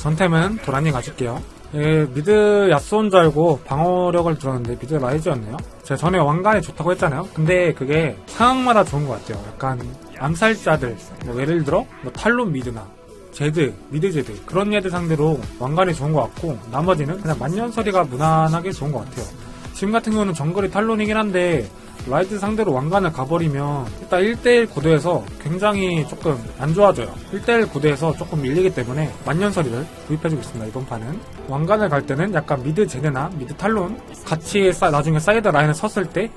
전템은 도라니 가질게요. 예, 미드 야스온 줄 알고 방어력을 들었는데 미드 라이즈였네요. 제가 전에 왕관이 좋다고 했잖아요. 근데 그게 상황마다 좋은 것 같아요. 약간 암살자들, 뭐 예를 들어 뭐 탈론 미드나 제드, 미드 제드 그런 애들 상대로 왕관이 좋은 것 같고 나머지는 그냥 만년설이가 무난하게 좋은 것 같아요. 지금 같은 경우는 정글이 탈론이긴 한데 라이드 상대로 왕관을 가버리면 일단 1대1 구도에서 굉장히 조금 안 좋아져요. 1대1 구도에서 조금 밀리기 때문에 만년설이를 구입해주고 있습니다. 이번 판은. 왕관을 갈 때는 약간 미드 제네나 미드 탈론 같이 싸- 나중에 사이드 라인을 섰을 때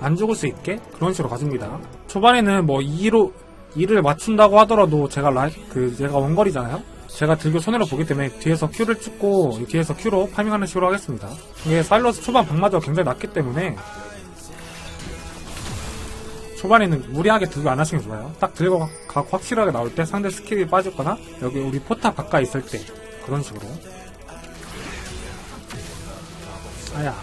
안 죽을 수 있게 그런 식으로 가줍니다. 초반에는 뭐 2로 2를 맞춘다고 하더라도 제가 라이 그 제가 원거리잖아요. 제가 들고 손해로 보기 때문에 뒤에서 Q를 찍고 뒤에서 Q로 파밍하는 식으로 하겠습니다. 이게 사일러스 초반 방마저가 굉장히 낮기 때문에 초반에는 무리하게 들고 안 하시는 게 좋아요. 딱 들고 가- 확실하게 나올 때 상대 스킬이 빠졌거나 여기 우리 포탑 가까이 있을 때 그런 식으로. 아야.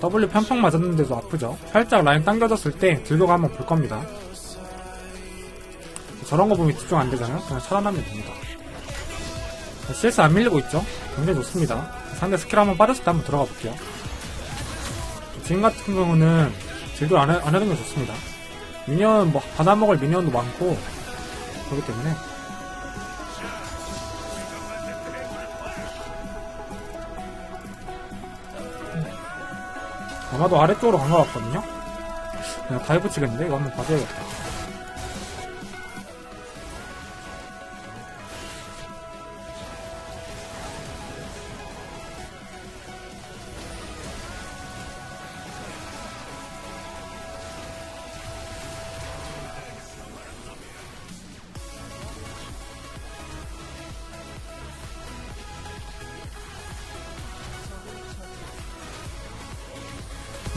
W 편평 맞았는데도 아프죠. 살짝 라인 당겨졌을 때 들고 한번 볼 겁니다. 저런 거 보면 집중 안 되잖아요. 그냥 차단하면 됩니다. CS 안 밀리고 있죠? 굉장히 좋습니다. 상대 스킬 한번 빠졌을 때 한번 들어가 볼게요. 지금 같은 경우는 딜도 안, 해, 안 해도 좋습니다. 미니언, 뭐, 받아먹을 미니언도 많고, 그렇기 때문에. 아마도 아래쪽으로 간 것 같거든요? 그냥 다이브 치겠는데? 이거 한번 봐줘야겠다.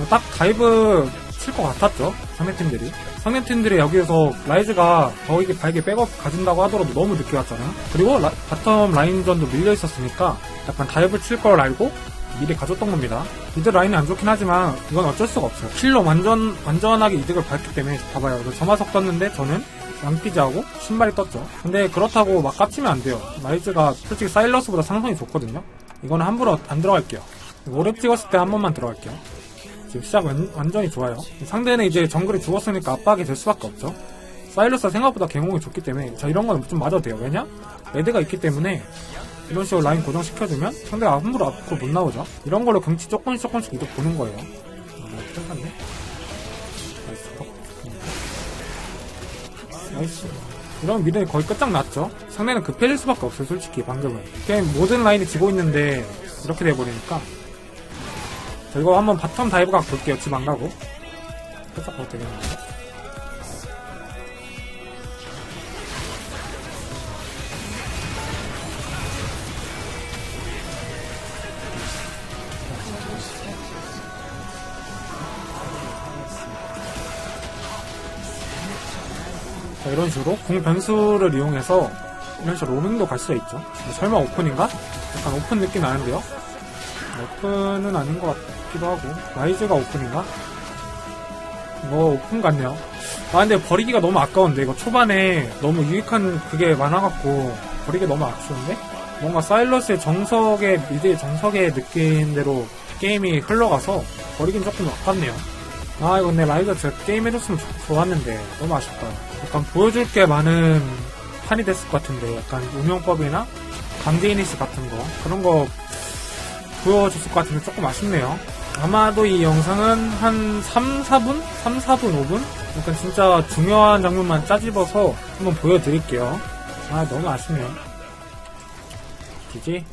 딱 다이브 칠 것 같았죠 상대팀들이. 상대팀들이 여기에서 라이즈가 더이게 발게 백업 가진다고 하더라도 너무 늦게 왔잖아요. 그리고 라- 바텀 라인전도 밀려 있었으니까 약간 다이브 칠 걸 알고 미리 가졌던 겁니다. 미드 라인이 안 좋긴 하지만 이건 어쩔 수가 없어요. 킬로 완전 완전하게 이득을 봤기 때문에 봐봐요. 점화석 떴는데 저는 양피지하고 신발이 떴죠. 근데 그렇다고 막 깝치면 안 돼요. 라이즈가 솔직히 사일러스보다 상성이 좋거든요. 이거는 함부로 안 들어갈게요. 오랩 찍었을 때 한 번만 들어갈게요 지금 시작 완, 완전히 좋아요. 상대는 이제 정글이 죽었으니까 압박이 될 수밖에 없죠. 사일러스가 생각보다 개공이 좋기 때문에 자 이런 건 좀 맞아도 돼요. 왜냐? 레드가 있기 때문에 이런 식으로 라인 고정시켜주면 상대가 함부로 앞으로 못 나오죠. 이런 걸로 경치 조금씩 조금씩 이득 보는 거예요. 아, 괜찮네. 나이스. 어, 나이스. 이런 미드는 거의 끝장났죠. 상대는 급해질 수밖에 없어요, 솔직히 방금은. 그냥 모든 라인이 지고 있는데 이렇게 돼버리니까 자, 이거 한번 바텀 다이브 각 볼게요. 집 안 가고. 살짝 봐도 되겠는데. 자, 이런 식으로 공 변수를 이용해서 이런 식으로 로밍도 갈 수가 있죠. 설마 오픈인가? 약간 오픈 느낌 나는데요. 오픈은 아닌 것 같기도 하고. 라이즈가 오픈인가? 뭐 오픈 같네요. 아 근데 버리기가 너무 아까운데. 이거 초반에 너무 유익한 그게 많아갖고 버리기 너무 아쉬운데? 뭔가 사일러스의 정석의 미드의 정석의 느낌대로 게임이 흘러가서 버리긴 조금 아깝네요. 아 이거 내 라이즈가 진짜 게임 해줬으면 좋- 좋았는데 너무 아쉽다. 약간 보여줄 게 많은 판이 됐을 것 같은데. 약간 운영법이나 강제 이니시 같은 거. 그런 거 보여줬을 것 같은데 조금 아쉽네요. 아마도 이 영상은 한 3, 4분? 3, 4분, 5분? 약간 진짜 중요한 장면만 짜집어서 한번 보여드릴게요. 아, 너무 아쉽네요. 지지?